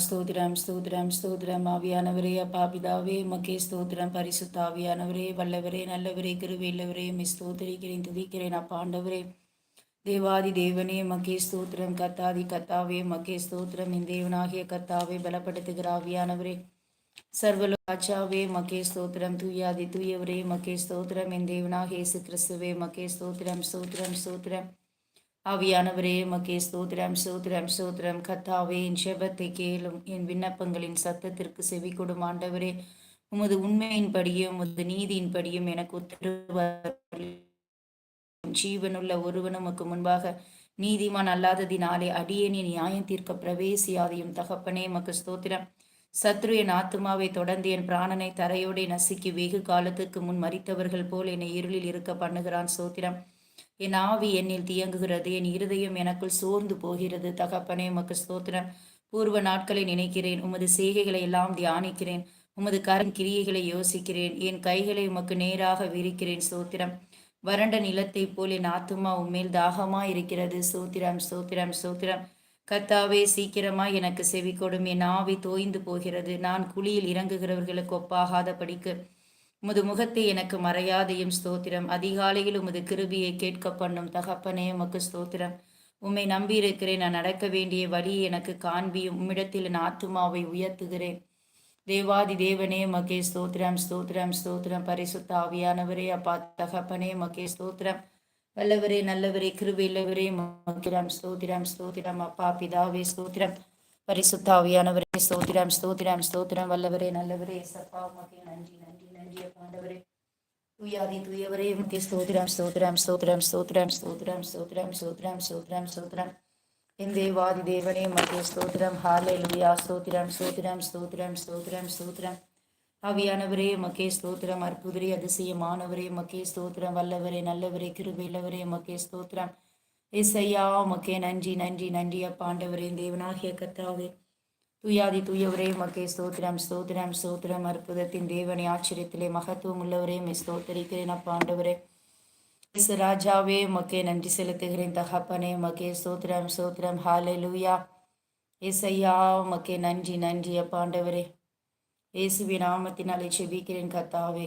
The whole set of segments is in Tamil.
ஸ்தோத்திரம் ஸ்தோத்திரம் ஸ்தோத்திரம் ஆவியானவரே அப்பா பிதாவே மக்கே ஸ்தோத்திரம் பரிசுத்த ஆவியானவரே வல்லவரே நல்லவரே கிருவில்லவரே மிஸ் ஸ்தோத்திரிக்கிறேன் துதிக்கிறேன் அப்பா ஆண்டவரே தேவாதி தேவனே மக்கே ஸ்தோத்திரம் கத்தாதி கத்தாவே மக்கே ஸ்தோத்திரம் என் தேவனாகிய கத்தாவே பலப்படுத்துகிற ஆவியானவரே சர்வலோச்சாவே மக்கே ஸ்தோத்திரம் தூயாதி தூயவரே மக்கே ஸ்தோத்திரம் என் தேவனாகிய இயேசு கிறிஸ்துவே மக்கே ஸ்தோத்திரம் ஸ்தோத்திரம் ஸ்தோத்திரம் ஆவியானவரே மகே ஸ்தோத்திரம் சோத்திரம் சோத்திரம் கத்தாவே என் செபத்தை கேளும் என் விண்ணப்பங்களின் சத்தத்திற்கு செவி கொடும் ஆண்டவரே. உமது உண்மையின்படியும் உமது நீதியின்படியும் எனக்கு உத்தரவு ஜீவனுள்ள ஒருவன் உமக்கு முன்பாக நீதிமான் அல்லாததினாலே அடியேனின் நியாயம் தீர்க்க பிரவேசியாதையும் தகப்பனே மக்கு ஸ்தோத்திரம். சத்ரு என் ஆத்மாவை தொடர்ந்து என் பிராணனை தரையோடே நசுக்கி வெகு காலத்துக்கு முன் மறித்தவர்கள் போல் என்னை இருளில் இருக்க பண்ணுகிறான் சோத்திரம் என் ஆவி என்னில் தியங்குகிறது என் இருதயம் எனக்குள் சோர்ந்து போகிறது. தகப்பனே உமக்கு ஸ்தோத்திரம். பூர்வ நாட்களை நினைக்கிறேன் உமது செய்கைகளை எல்லாம் தியானிக்கிறேன் உமது கரண் கிரியைகளை யோசிக்கிறேன் என் கைகளை உமக்கு நேராக விரிக்கிறேன் சோத்திரம் வறண்ட நிலத்தை போல் என் ஆத்துமா உண்மையில் தாகமா இருக்கிறது. சோத்திரம் சோத்திரம் சோத்திரம் கத்தாவே சீக்கிரமாய் எனக்கு செவி கொடும் என் ஆவி தோய்ந்து போகிறது. நான் குழியில் இறங்குகிறவர்களுக்கு ஒப்பாகாத படிக்கு உமது முகத்தை எனக்கு மறையாதையும் ஸ்தோத்திரம். அதிகாலையில் உமது கிருபியை கேட்க பண்ணும் தகப்பனே உமக்கு ஸ்தோத்திரம். உம்மை நம்பியிருக்கிறேன் நான் நடக்க வேண்டிய வழியை எனக்கு காண்பியும். உம்மிடத்தில் என் ஆத்துமாவை உயர்த்துகிறேன். தேவாதி தேவனே மகே ஸ்தோத்திரம் ஸ்தோத்திரம் ஸ்தோத்திரம். பரிசுத்த ஆவியானவரே அப்பா தகப்பனே மகே ஸ்தோத்திரம். வல்லவரே நல்லவரே கிருபில்லவரே மக்கிரம் ஸ்தோத்திரம் ஸ்தோத்திரம். அப்பா பிதாவே ஸ்தோத்திரம். பரிசுத்தாவியானவரே ஸ்தோத்திரம் ஸ்தோத்திரம் ஸ்தோத்திரம். வல்லவரே நல்லவரே சப்பா மகே நன்றி. நன்றி நன்றிய ஆண்டவரே தூயாதி தூயவரே முக்கிய ஸ்தோத்திரம் ஸ்தோத்திரம் ஸ்தோத்திரம் ஸ்தோத்திரம் ஸ்தோத்திரம் ஸ்தோத்திரம் ஸ்தோத்திரம் ஸ்தோத்திரம் ஸ்தோத்திரம் என் தேவாதி தேவனே மத்திய ஸ்தோத்திரம் ஹாலே லுயா ஸ்தோத்திரம் ஸ்தோத்திரம் ஸ்தோத்திரம் ஸ்தோத்திரம் ஸ்தோத்திரம் ஆவியானவரே மக்கே ஸ்தோத்திரம் அற்புதரே அதிசயமானவரே மக்கே ஸ்தோத்திரம் வல்லவரே நல்லவரே கிருபையில்லவரே மக்கே ஸ்தோத்திரம் இசையா மக்கே நன்றி நன்றி நன்றி அப்பாண்டவரே தேவனாகிய கத்தாவே தூயாதி தூயவரே மக்கே ஸ்தோத்திரம் ஸ்தோத்திரம் ஸ்தோத்திரம். அற்புதத்தின் தேவனை ஆச்சரியத்திலே மகத்துவம் உள்ளவரே மே ஸ்தோத்தரிக்கிறேன் அப்பாண்டவரே ராஜாவே மக்கே நன்றி செலுத்துகிறேன் தகப்பனே மக்கே ஸ்தோத்திரம் ஸ்தோத்திரம். ஹாலே லூயா ஏசையா மக்கே நன்றி நன்றி அப்பாண்டவரே இயேசுவி நாமத்தினாலே செபிக்கிறேன் கத்தாவே.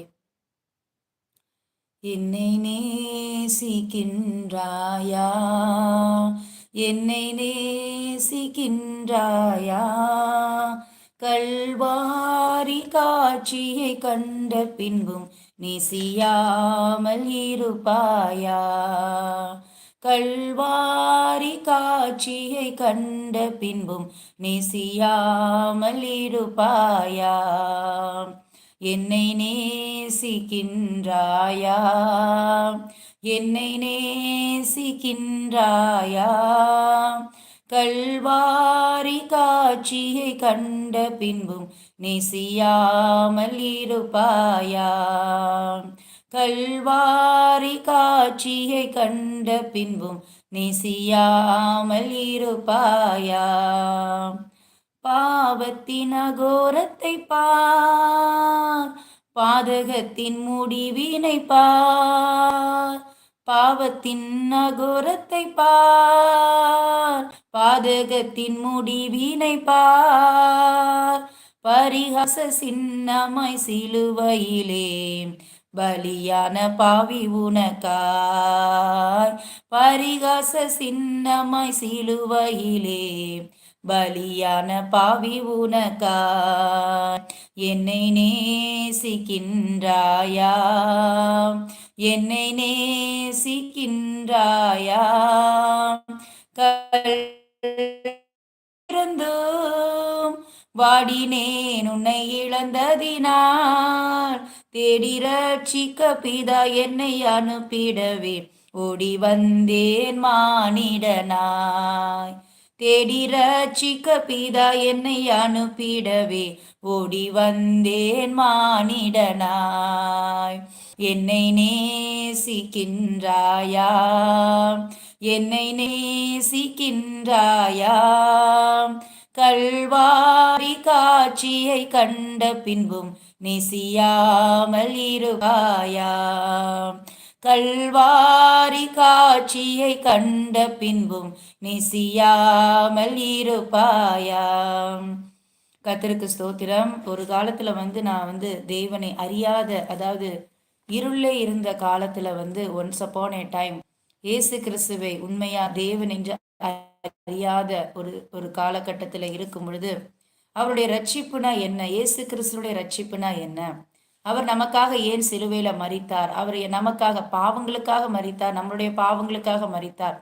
என்னை நேசிக்கின்றாயா? என்னை நேசிக்கின்றாயா? கல்வாரி காட்சியை கண்ட பின்பும் நேசியாமல் இருப்பாயா? கல்வாரி காட்சியை கண்ட பின்பும் நேசியாமல் இருப்பாயா? என்னை நேசிக்கின்றாயா? என்னை நேசிக்கின்றாயா? கல்வாரி காட்சியை கண்ட பின்பும் நேசியாமல் இருப்பாயா? கல்வாரி காட்சியை கண்ட பின்பும் நேசியாமல் இருப்பாயா? பாவத்தின் அகோரத்தை பார். பாதகத்தின் முடிவினை பார். பாவத்தின் அகோரத்தை பார். பாதகத்தின் முடிவினை பார். பரிகாச சின்னமாய் சிலுவையிலே பலியான பாவி உனக்காய். பரிகாச சின்னமாய் சிலுவையிலே பலியான பாவி உனக்கா என்னை நேசிக்கின்றாயா? என்னை நேசிக்கின்றாயா? கல்ந்தும் வாடினேன் உன்னை இழந்ததினால். தேடி ரட்சிக்க பிதா என்னை அனுப்பிடவே. ஓடி வந்தேன் மானிடனாய். தேடி ரட்சிக்க பிதா என்னை அனுப்பிடவே. ஓடி வந்தேன் மானிடனாய். என்னை நேசிக்கின்றாயா? என்னை நேசிக்கின்றாயா? கல்வாரி காட்சியை கண்ட பின்பும் நெசியாமல் இருவாயா கல்வாரி காட்சியை கண்ட பின்பும் நிசியாமல் இருப்பாயாம். கத்திருக்கு ஸ்தோத்திரம். ஒரு காலத்துல வந்து நான் வந்து தேவனை அறியாத அதாவது இருளே இருந்த காலத்துல வந்து ஒன்ஸ் அப்பான் ஏ டைம் இயேசு கிறிஸ்துவை உண்மையா தேவன் என்று அறியாத ஒரு ஒரு காலகட்டத்துல இருக்கும் பொழுது அவருடைய ரட்சிப்புனா என்ன? ஏசு கிறிஸ்துடைய ரட்சிப்புனா என்ன? அவர் நமக்காக ஏன் சிலுவையில மறித்தார் அவர் நமக்காக பாவங்களுக்காக மறித்தார் நம்மளுடைய பாவங்களுக்காக மறித்தார்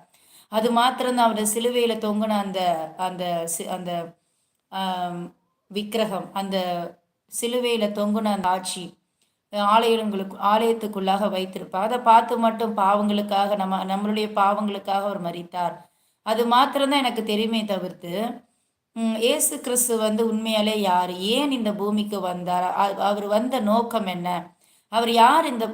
அது மாத்திரம்தான் அவருடைய சிலுவையில தொங்கின அந்த அந்த அந்த விக்கிரகம் அந்த சிலுவையில தொங்கின அந்த ஆட்சி ஆலயங்களுக்கு ஆலயத்துக்குள்ளாக வைத்திருப்பார். அதை பார்த்து மட்டும் பாவங்களுக்காக நம்ம நம்மளுடைய பாவங்களுக்காக அவர் மறித்தார் அது மாத்திரம்தான் எனக்கு தெரியுமே தவிர்த்து ஏசு கிறிஸ்து வந்து உண்மையாலே யார்? ஏன் இந்த பூமிக்கு வந்தார்? அவர் வந்த நோக்கம் என்ன? அவர் யார் இந்த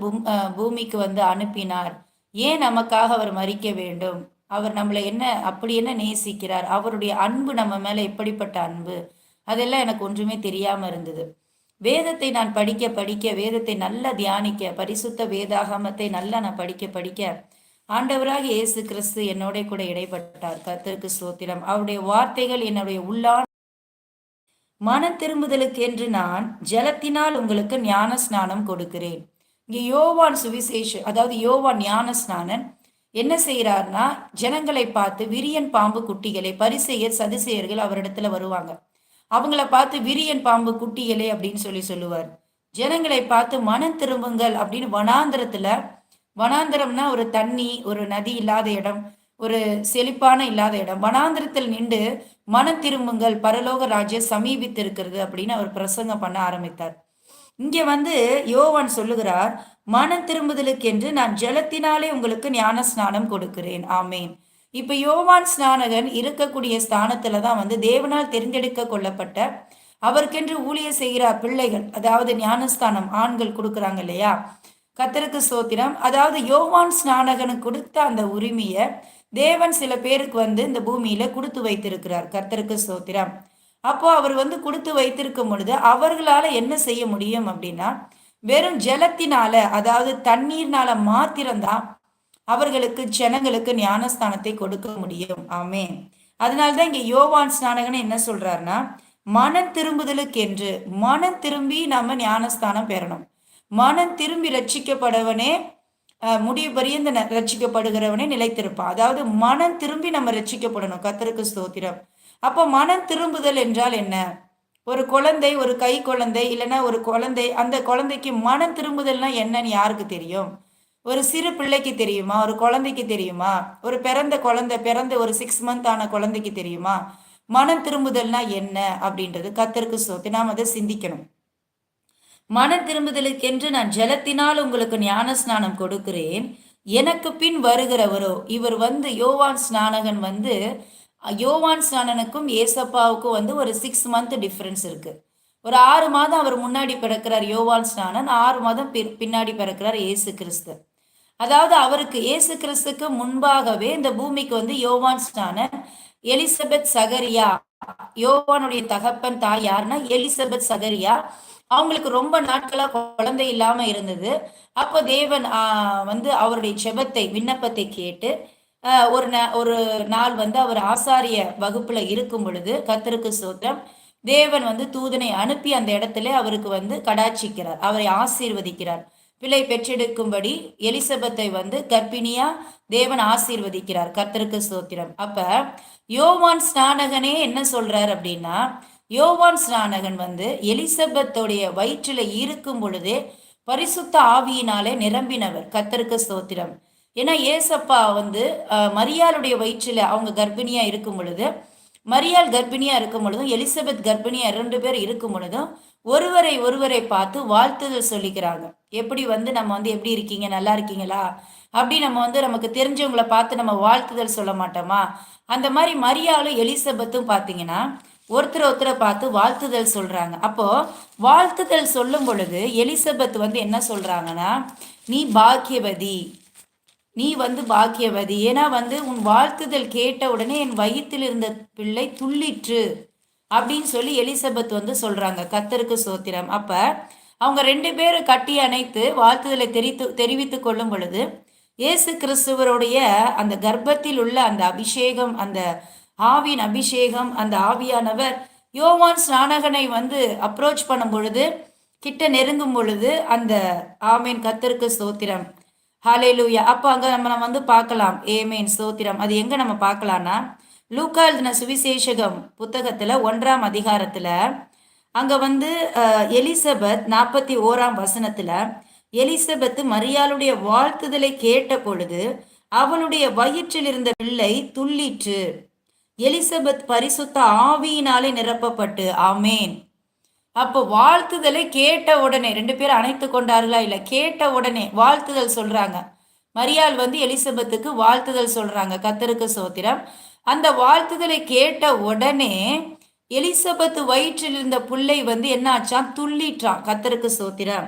பூமிக்கு வந்து அனுப்பினார்? ஏன் நமக்காக அவர் மறிக்க வேண்டும்? அவர் நம்மளை என்ன அப்படி என்ன நேசிக்கிறார்? அவருடைய அன்பு நம்ம மேலே எப்படிப்பட்ட அன்பு? அதெல்லாம் எனக்கு ஒன்றுமே தெரியாமல் இருந்தது. வேதத்தை நான் படிக்க படிக்க வேதத்தை நல்லா தியானிக்க பரிசுத்த வேதாகமத்தை நல்லா நான் படிக்க படிக்க ஆண்டவராக இயேசு கிறிஸ்து என்னோட கூட இடைப்பட்டார். கத்திற்கு சோத்திரம் அவருடைய வார்த்தைகள் என்னுடைய உள்ளான் மன திரும்புதலுக்கு என்று நான் ஜலத்தினால் உங்களுக்கு ஞான ஸ்நானம் கொடுக்கிறேன். இங்கே யோவான் சுவிசேஷ அதாவது யோவான் ஞான ஸ்நானன் என்ன செய்கிறார்னா ஜனங்களை பார்த்து விரியன் பாம்பு குட்டிகளை பரிசெயர் சதிசெயர்கள் அவரிடத்துல வருவாங்க. அவங்கள பார்த்து விரியன் பாம்பு குட்டிகளே அப்படின்னு சொல்லி சொல்லுவார். ஜனங்களை பார்த்து மனம் திரும்புங்கள் அப்படின்னு வனாந்திரத்துல வனாந்திரம்னா ஒரு தண்ணி ஒரு நதி இல்லாத இடம் ஒரு செழிப்பான இல்லாத இடம். வனாந்திரத்தில் நின்று மன திரும்புங்கள் பரலோக ராஜ்ய சமீபித்து இருக்கிறது அப்படின்னு அவர் பிரசங்கம் பண்ண ஆரம்பித்தார். இங்க வந்து யோவான் சொல்லுகிறார் மனம் திரும்புதலுக்கு என்று நான் ஜலத்தினாலே உங்களுக்கு ஞான ஸ்நானம் கொடுக்கிறேன். ஆமேன். இப்ப யோவான் ஸ்நானகன் இருக்கக்கூடிய ஸ்தானத்துல தான் வந்து தேவனால் தெரிந்தெடுக்க கொள்ளப்பட்ட அவருக்கென்று ஊழிய செய்கிற பிள்ளைகள் அதாவது ஞானஸ்தானம் ஆண்கள் கொடுக்குறாங்க இல்லையா? கத்தருக்கு சோத்திரம் அதாவது யோவான் ஸ்நானகனுக்கு கொடுத்த அந்த உரிமையை தேவன் சில பேருக்கு வந்து இந்த பூமியில கொடுத்து வைத்திருக்கிறார். கர்த்தருக்கு சோத்திரம் அப்போ அவர் வந்து கொடுத்து வைத்திருக்கும் பொழுது அவர்களால என்ன செய்ய முடியும் அப்படின்னா வெறும் ஜலத்தினால அதாவது தண்ணீர்னால மாத்திரம்தான் அவர்களுக்கு ஜனங்களுக்கு ஞானஸ்தானத்தை கொடுக்க முடியும். ஆமே அதனால்தான் இங்க யோவான் ஸ்நானகன் என்ன சொல்றாருன்னா மனம் திரும்புதலுக்கு என்று மனம் திரும்பி நம்ம ஞானஸ்தானம் பெறணும். மனம் திரும்பி ரட்சிக்கப்படவனே முடிவு பரியந்த ரட்சிக்கப்படுகிறவனே நிலைத்திருப்பான். அதாவது மனம் திரும்பி நம்ம ரட்சிக்கப்படணும் கத்தருக்கு ஸ்தோத்திரம். அப்போ மனம் திரும்புதல் என்றால் என்ன? ஒரு குழந்தை ஒரு கை குழந்தை இல்லைன்னா ஒரு குழந்தை அந்த குழந்தைக்கு மனம் திரும்புதல்னா என்னன்னு யாருக்கு தெரியும்? ஒரு சிறு பிள்ளைக்கு தெரியுமா? ஒரு குழந்தைக்கு தெரியுமா? ஒரு பிறந்த குழந்தை பிறந்த ஒரு சிக்ஸ் மந்த் ஆன குழந்தைக்கு தெரியுமா? மனம் திரும்புதல்னா என்ன அப்படின்றது கத்தருக்கு சோத்து நாம் அதை சிந்திக்கணும். மன திரும்புதலுக்கென்று நான் ஜலத்தினால் உங்களுக்கு ஞான ஸ்நானம் கொடுக்கிறேன். எனக்கு பின் வருகிறவரோ இவர் வந்து யோவான் ஸ்நானகன் வந்து யோவான் ஸ்நானனுக்கும் ஏசப்பாவுக்கும் வந்து ஒரு சிக்ஸ் மந்த் டிஃப்ரென்ஸ் இருக்கு. ஒரு ஆறு மாதம் அவர் முன்னாடி பிறக்கிறார் யோவான் ஸ்நானன் ஆறு மாதம் பின்னாடி பிறக்கிறார் ஏசு கிறிஸ்து. அதாவது அவருக்கு ஏசு கிறிஸ்துக்கு முன்பாகவே இந்த பூமிக்கு வந்து யோவான் ஸ்நானன் எலிசபெத் சகரியா யோவானுடைய தகப்பன் தாய் யாருன்னா எலிசபெத் சகரியா அவங்களுக்கு ரொம்ப நாட்களா குழந்தை இல்லாம இருந்தது. அப்போ தேவன் வந்து அவருடைய செபத்தை விண்ணப்பத்தை கேட்டு ஒரு ஒரு நாள் வந்து அவர் ஆசாரிய வகுப்புல இருக்கும் பொழுது கத்தருக்கு சோத்திரம் தேவன் வந்து தூதனை அனுப்பி அந்த இடத்துல அவருக்கு வந்து கடாட்சிக்கிறார். அவரை ஆசீர்வதிக்கிறார். பிள்ளை பெற்றெடுக்கும்படி எலிசபெத்தை வந்து கர்ப்பிணியா தேவன் ஆசீர்வதிக்கிறார். கர்த்தருக்கு சோத்திரம். அப்ப யோவான் ஸ்நானகனே என்ன சொல்றார் அப்படின்னா யோவான் ஸ்நானகன் வந்து எலிசபெத்தோடைய வயிற்றில் இருக்கும் பொழுதே பரிசுத்த ஆவியினாலே நிரம்பினவர். கத்தருக்கு ஸ்தோத்திரம். ஏன்னா ஏசப்பா வந்து மரியாளுடைய வயிற்றில் அவங்க கர்ப்பிணியாக இருக்கும் பொழுது மரியாள் கர்ப்பிணியாக இருக்கும் பொழுதும் எலிசபெத் கர்ப்பிணியாக இரண்டு பேர் இருக்கும் பொழுதும் ஒருவரை ஒருவரை பார்த்து வாழ்த்துதல் சொல்லிக்கிறாங்க. எப்படி வந்து நம்ம வந்து எப்படி இருக்கீங்க? நல்லா இருக்கீங்களா? அப்படி நம்ம வந்து நமக்கு தெரிஞ்சவங்களை பார்த்து நம்ம வாழ்த்துதல் சொல்ல மாட்டோமா? அந்த மாதிரி மரியாளும் எலிசபெத்தும் பார்த்தீங்கன்னா ஒருத்தர் ஒருத்தரை பார்த்து வாழ்த்துதல் சொல்கிறாங்க அப்போது வாழ்த்துதல் சொல்லும் பொழுது எலிசபெத் வந்து என்ன சொல்கிறாங்கன்னா நீ பாக்கியவதி. நீ வந்து பாக்கியவதி. ஏன்னா வந்து உன் வாழ்த்துதல் கேட்ட உடனே என் வயிற்றில் இருந்த பிள்ளை துள்ளிற்று. அப்படின்னு சொல்லி எலிசபெத் வந்து சொல்கிறாங்க கத்தருக்கு சோத்திரம். அப்போ அவங்க ரெண்டு பேரும் கட்டி அணைத்து வாழ்த்துதலை தெரித்து தெரிவித்து கொள்ளும் பொழுது இயேசு கிறிஸ்துவருடைய அந்த கர்ப்பத்தில் உள்ள அந்த அபிஷேகம் அந்த ஆவின் அபிஷேகம் அந்த ஆவியானவர் யோவான் ஸ்நானகனை வந்து அப்ரோச் பண்ணும் பொழுது கிட்ட நெருங்கும் பொழுது அந்த ஆமேன் கத்தருக்கு ஸ்தோத்திரம். லூயா அப்போ அங்கே நம்ம நம்ம வந்து பார்க்கலாம். ஏமேன் ஸ்தோத்திரம். அது எங்கே நம்ம பார்க்கலாம்னா லூக்கா எழுதின சுவிசேஷகம் புத்தகத்தில் ஒன்றாம் அதிகாரத்தில் அங்கே வந்து எலிசபெத் நாற்பத்தி ஓராம் வசனத்தில் எலிசபெத் மரியாளுடைய வாழ்த்துதலை கேட்ட பொழுது அவளுடைய வயிற்றில் இருந்த பிள்ளை துள்ளிற்று. எலிசபெத் பரிசுத்த ஆவியினாலே நிரப்பப்பட்டு ஆமேன். அப்போ வாழ்த்துதலை கேட்ட உடனே ரெண்டு பேரும் அணைத்து கொண்டார்களா? இல்லை கேட்ட உடனே வாழ்த்துதல் சொல்றாங்க. மரியாள் வந்து எலிசபெத்துக்கு வாழ்த்துதல் சொல்றாங்க கத்தருக்கு சோத்திரம். அந்த வாழ்த்துதலை கேட்ட உடனே எலிசபெத் வயிற்றில் இருந்த புள்ளை வந்து என்னாச்சான் துள்ளிட்டான் கத்தருக்கு சோத்திரம்.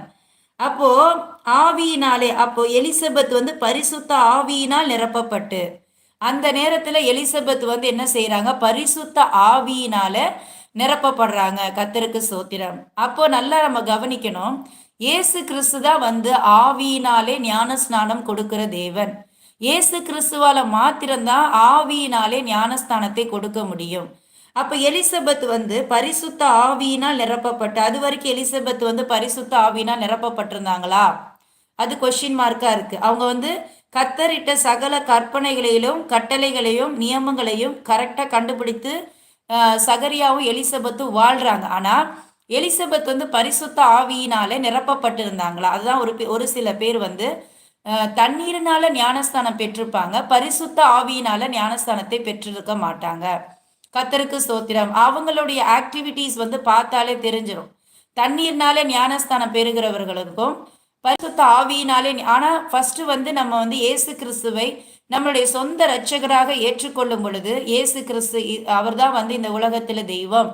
அப்போ ஆவியினாலே அப்போ எலிசபெத் வந்து பரிசுத்த ஆவியினால் நிரப்பப்பட்டு அந்த நேரத்துல எலிசபெத் வந்து என்ன செய்கிறாங்க பரிசுத்த ஆவியினால நிரப்பப்படுறாங்க கத்தருக்கு சோத்திரம். அப்போ நல்லா நம்ம கவனிக்கணும். இயேசு கிறிஸ்து தான் வந்து ஆவியினாலே ஞான ஸ்நானம் கொடுக்கிற தேவன். இயேசு கிறிஸ்துவால மாத்திரம்தான் ஆவியினாலே ஞானஸ்தானத்தை கொடுக்க முடியும். அப்ப எலிசபெத் வந்து பரிசுத்த ஆவியினால் நிரப்பப்பட்ட அது வரைக்கும் எலிசபெத் வந்து பரிசுத்த ஆவியினால் நிரப்பப்பட்டிருந்தாங்களா? அது கொஷின் மார்க்கா இருக்கு. அவங்க வந்து கத்தரிட்ட சகல கற்பனைகளிலும் கட்டளைகளையும் நியமங்களையும் கரெக்டாக கண்டுபிடித்து சகரியாவும் எலிசபெத்தும் வாழ்கிறாங்க ஆனால் எலிசபெத் வந்து பரிசுத்த ஆவியினாலே நிரப்பப்பட்டிருந்தாங்களா? அதுதான் ஒரு ஒரு சில பேர் வந்து தண்ணீரினால ஞானஸ்தானம் பெற்றிருப்பாங்க பரிசுத்த ஆவியினால ஞானஸ்தானத்தை பெற்றிருக்க மாட்டாங்க. கத்தருக்கு சோத்திரம் அவங்களுடைய ஆக்டிவிட்டீஸ் வந்து பார்த்தாலே தெரிஞ்சிடும் தண்ணீர்னாலே ஞானஸ்தானம் பெறுகிறவர்களுக்கும் பரிசுத்த ஆவியினாலே ஆனால் ஃபர்ஸ்ட் வந்து நம்ம வந்து இயேசு கிறிஸ்துவை நம்மளுடைய சொந்த இரட்சகராக ஏற்றுக்கொள்ளும் பொழுது ஏசு கிறிஸ்து அவர் தான் வந்து இந்த உலகத்துல தெய்வம்.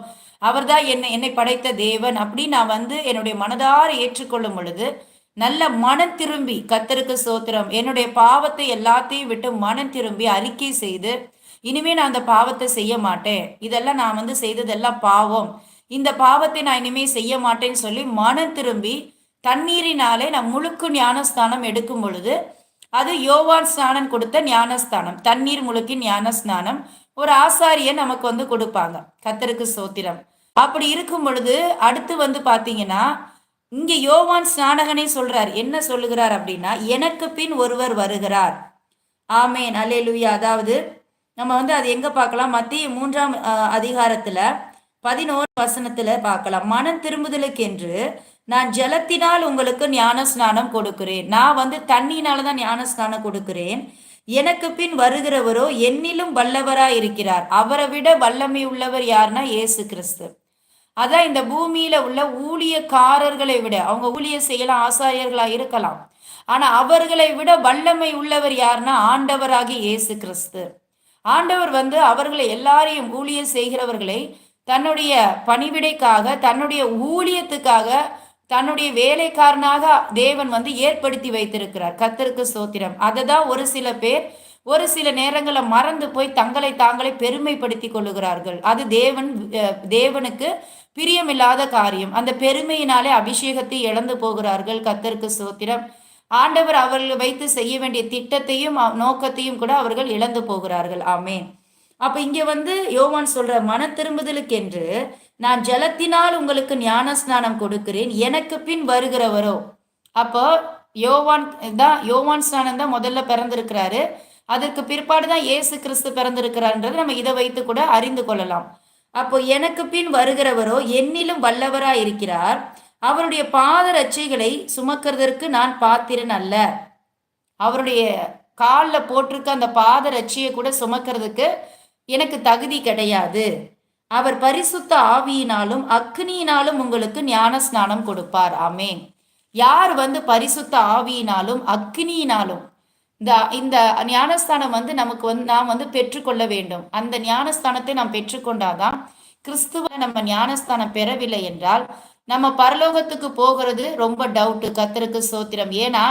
அவர்தான் என்னை என்னை படைத்த தேவன் அப்படி நான் வந்து என்னுடைய மனதார ஏற்றுக்கொள்ளும் பொழுது நல்ல மனம் திரும்பி கத்தருக்கு சோத்திரம் என்னுடைய பாவத்தை எல்லாத்தையும் விட்டு மனம் திரும்பி அறிக்கை செய்து இனிமே நான் அந்த பாவத்தை செய்ய மாட்டேன். இதெல்லாம் நான் வந்து செய்ததெல்லாம் பாவம். இந்த பாவத்தை நான் இனிமே செய்ய மாட்டேன்னு சொல்லி மனம் திரும்பி தண்ணீரினாலே நம் முழுக்கு ஞானஸ்தானம் எடுக்கும் பொழுது அது யோவான் ஸ்நானம் கொடுத்த ஞானஸ்தானம் தண்ணீர் முழுக்கி ஞானஸ்நானம். ஒரு ஆசாரியை நமக்கு வந்து கொடுப்பாங்க. கத்தருக்கு சோத்திரம். அப்படி இருக்கும் பொழுது அடுத்து வந்து பாத்தீங்கன்னா இங்க யோவான் ஸ்நானகனே சொல்றார். என்ன சொல்லுகிறார் அப்படின்னா எனக்கு பின் ஒருவர் வருகிறார். ஆமேன். அல்லேலூயா. அதாவது நம்ம வந்து அது எங்க பார்க்கலாம்? மத்திய மூன்றாம் அதிகாரத்தில் அதிகாரத்துல பதினோரு வசனத்துல பார்க்கலாம். மனம் திரும்புதலுக்கென்று நான் ஜலத்தினால் உங்களுக்கு ஞான ஸ்நானம் கொடுக்கிறேன். நான் வந்து தண்ணினால தான் ஞான ஸ்நானம் கொடுக்கிறேன். எனக்கு பின் வருகிறவரோ என்னிலும் வல்லவராய் இருக்கிறார். அவரை விட வல்லமை உள்ளவர் யாருன்னா ஏசு கிறிஸ்து. அதான் இந்த பூமியில உள்ள ஊழியக்காரர்களை விட அவங்க ஊழிய செய்யலாம் ஆசாரியர்களா இருக்கலாம். ஆனா அவர்களை விட வல்லமை உள்ளவர் யாருன்னா ஆண்டவராகி இயேசு கிறிஸ்து. ஆண்டவர் வந்து அவர்களை எல்லாரையும் ஊழியம் செய்கிறவர்களை தன்னுடைய பணிவிடைக்காக தன்னுடைய ஊழியத்துக்காக தன்னுடைய வேலைக்காரனாக தேவன் வந்து ஏற்படுத்தி வைத்திருக்கிறார். கத்தருக்கு சோத்திரம் அதை தான் ஒரு சில பேர் ஒரு சில நேரங்களில் மறந்து போய் தங்களை தாங்களே பெருமைப்படுத்தி கொள்ளுகிறார்கள். அது தேவன் தேவனுக்கு பிரியமில்லாத காரியம். அந்த பெருமையினாலே அபிஷேகத்தை இழந்து போகிறார்கள். கத்தருக்கு சோத்திரம் ஆண்டவர் அவர்கள் வைத்து செய்ய வேண்டிய திட்டத்தையும் நோக்கத்தையும் கூட அவர்கள் இழந்து போகிறார்கள். ஆமே அப்ப இங்க வந்து யோவான் சொல்ற மன திரும்புதலுக்கென்று நான் ஜலத்தினால் உங்களுக்கு ஞான ஸ்நானம் கொடுக்கிறேன். எனக்கு பின் வருகிறவரோ. அப்போ யோவான் தான் யோவான் ஸ்நானம் தான் முதல்ல பிறந்திருக்கிறாரு. அதற்கு பிற்பாடு தான் ஏசு கிறிஸ்து பிறந்திருக்கிறார்ன்றது நம்ம இதை வைத்து கூட அறிந்து கொள்ளலாம். அப்போ எனக்கு பின் வருகிறவரோ என்னிலும் வல்லவராய் இருக்கிறார். அவருடைய பாத ரச்சைகளை சுமக்கிறதற்கு நான் பாத்திரன் அல்ல. அவருடைய காலில் போட்டிருக்க அந்த பாத ரட்சியை கூட சுமக்கிறதுக்கு எனக்கு தகுதி கிடையாது. அவர் பரிசுத்த ஆவியினாலும் அக்னியினாலும் உங்களுக்கு ஞான ஸ்நானம் கொடுப்பார். ஆமென். யார் வந்து பரிசுத்த ஆவியினாலும் அக்னியினாலும் இந்த இந்த ஞானஸ்தானம் வந்து நமக்கு வந்து நாம் வந்து பெற்றுக்கொள்ள வேண்டும். அந்த ஞானஸ்தானத்தை நாம் பெற்றுக்கொண்டாதான் கிறிஸ்துவ நம்ம ஞானஸ்தானம் பெறவில்லை என்றால் நம்ம பரலோகத்துக்கு போகிறது ரொம்ப டவுட்டு கத்தருக்கு சோத்திரம். ஏன்னா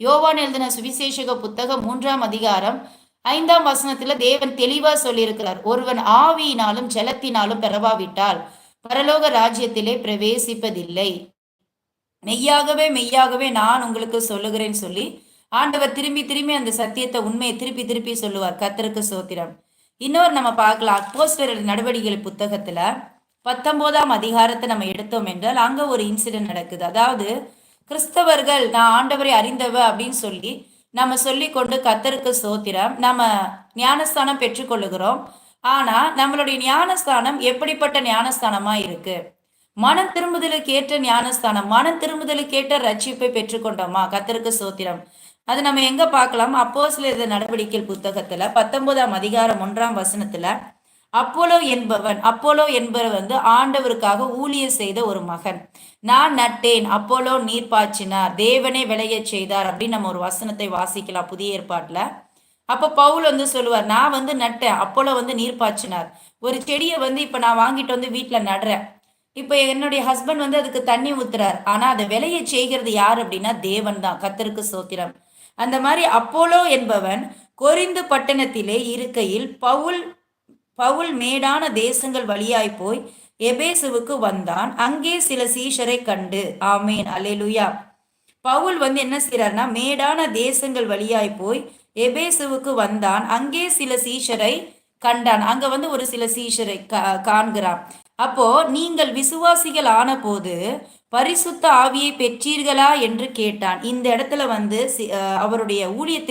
யோவான் எழுதின சுவிசேஷக புத்தகம் மூன்றாம் அதிகாரம் ஐந்தாம் வசனத்துல தேவன் தெளிவா சொல்லியிருக்கிறார். ஒருவன் ஆவியினாலும் ஜலத்தினாலும் பெறவாவிட்டால் பரலோக ராஜ்யத்திலே பிரவேசிப்பதில்லை. மெய்யாகவே மெய்யாகவே நான் உங்களுக்கு சொல்லுகிறேன் சொல்லி ஆண்டவர் திரும்பி திரும்பி அந்த சத்தியத்தை உண்மையை திருப்பி திருப்பி சொல்லுவார் கத்தருக்கு சோத்திரம். இன்னொரு நம்ம பார்க்கலாம் அப்போஸ்தலர் நடவடிக்கைகள் புத்தகத்துல பத்தொன்பதாம் அதிகாரத்தை நம்ம எடுத்தோம் என்றால் அங்க ஒரு இன்சிடென்ட் நடக்குது. அதாவது கிறிஸ்தவர்கள் நான் ஆண்டவரை அறிந்தவ அப்படின்னு சொல்லி நம்ம சொல்லி கொண்டு கத்தருக்கு சோத்திரம் நம்ம ஞானஸ்தானம் பெற்றுக்கொள்ளுகிறோம். ஆனா நம்மளுடைய ஞானஸ்தானம் எப்படிப்பட்ட ஞானஸ்தானமா இருக்கு? மனம் திரும்புதலுக்கு ஏற்ற ஞானஸ்தானம் மனம் திரும்புதலுக்கு ஏற்ற ரட்சிப்பை பெற்றுக்கொண்டோமா? கத்தருக்கு சோத்திரம் அது நம்ம எங்க பார்க்கலாம்? அப்போ சில நடவடிக்கை புத்தகத்துல பத்தொன்பதாம் அதிகாரம் ஒன்றாம் வசனத்துல. அப்போலோ என்பவன் அப்போலோ என்பவர் வந்து ஆண்டவருக்காக ஊழியர் செய்த ஒரு மகன். நான் நட்டேன் அப்போலோ நீர் பாய்ச்சினார் தேவனே விளையச் செய்தார் அப்படின்னு நம்ம ஒரு வசனத்தை வாசிக்கலாம் புதிய ஏற்பாட்டில். அப்போ பவுல் வந்து சொல்லுவார் நான் வந்து நட்டேன் அப்போலோ வந்து நீர் பாய்ச்சினார். ஒரு செடியை வந்து இப்போ நான் வாங்கிட்டு வந்து வீட்டில் நடுறேன். இப்போ என்னுடைய ஹஸ்பண்ட் வந்து அதுக்கு தண்ணி ஊத்துறார். ஆனால் அதை விளைய செய்கிறது யார் அப்படின்னா தேவன் தான் கத்தருக்கு சோத்திரம். அந்த மாதிரி அப்போலோ என்பவன் கொரிந்து பட்டணத்திலே இருக்கையில் பவுல் பவுல் மேடான தேசங்கள் வழியாய் போய் எபேசுவுக்கு வந்தான். அங்கே சில சீஷரை கண்டு ஆமேன் அலேலுயா பவுல் வந்து என்ன செய்யறாருன்னா மேடான தேசங்கள் வழியாய் போய் எபேசுவுக்கு வந்தான். அங்கே சில சீஷரை கண்டான். அங்க வந்து ஒரு சில சீஷரை காண்கிறான். அப்போ நீங்கள் விசுவாசிகள் ஆன போது பரிசுத்த ஆவியை பெற்றீர்களா? என்று கேட்டான். இந்த இடத்துல வந்து அவருடைய ஊழியத்தை